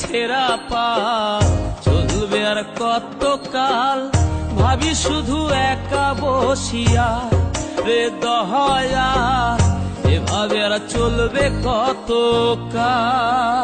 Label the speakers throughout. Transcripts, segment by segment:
Speaker 1: ছেড়া পা, চলবে আর কত কাল ভাবি শুধু একা বসিয়া রে দহয়া, এভাবে আর চলবে কত কাল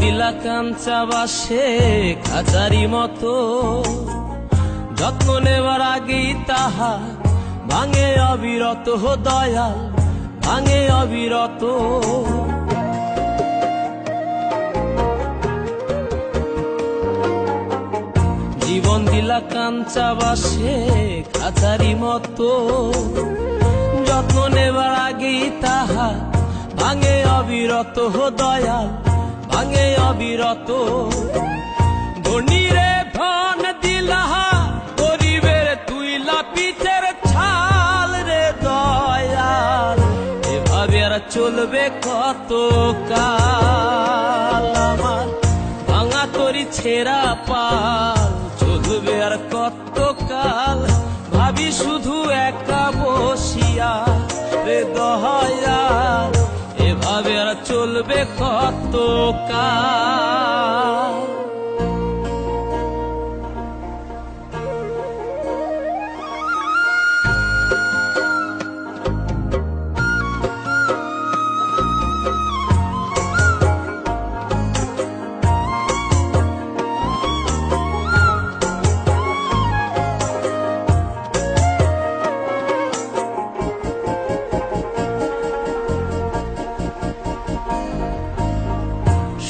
Speaker 1: দিলা কাঞ্চা বাসে খাজারি মতো। যত্ন নেবার আগেই তাহা ভাঙে অবিরত দয়াল, ভাঙে অবিরত। জীবন দিলা কাঞ্চা বাসে খাজারি মতো। যত্ন নেবার আগেই তাহা ভাঙে অবিরত দয়াল ভাঙে অবিরত। ধনীরে ধন দিলাহা, গরিবের তুইলা পিঠের ছাল রে দয়াল। এভাবে আর চলবে কত কাল? আমার ভাঙা তরি ছেঁড়া পাল, চলবে আর কত কাল? ভাবি শুধু চলবে কত কাল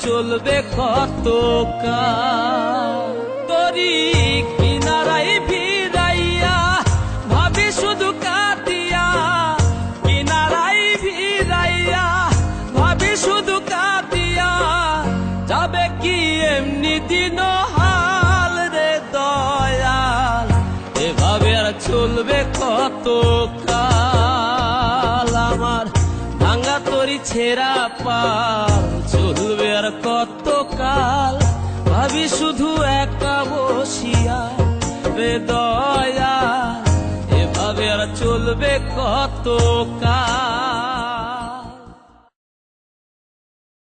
Speaker 1: চলবে কত তরি কিনারাই ভিড়াইয়া, ভাবি শুধু কাটিয়া কিনারাই ভিড়াইয়া, ভাবি শুধু কাটিয়া, যাবে কি এমনি দিন হাল রে দয়াল? এভাবে আর চলবে কত তরি ছেড়া পাল। চলবে আর কত কাল ভাবি শুধু একা বসিয়া রে দয়া এভাবে আর চলবে কত কাল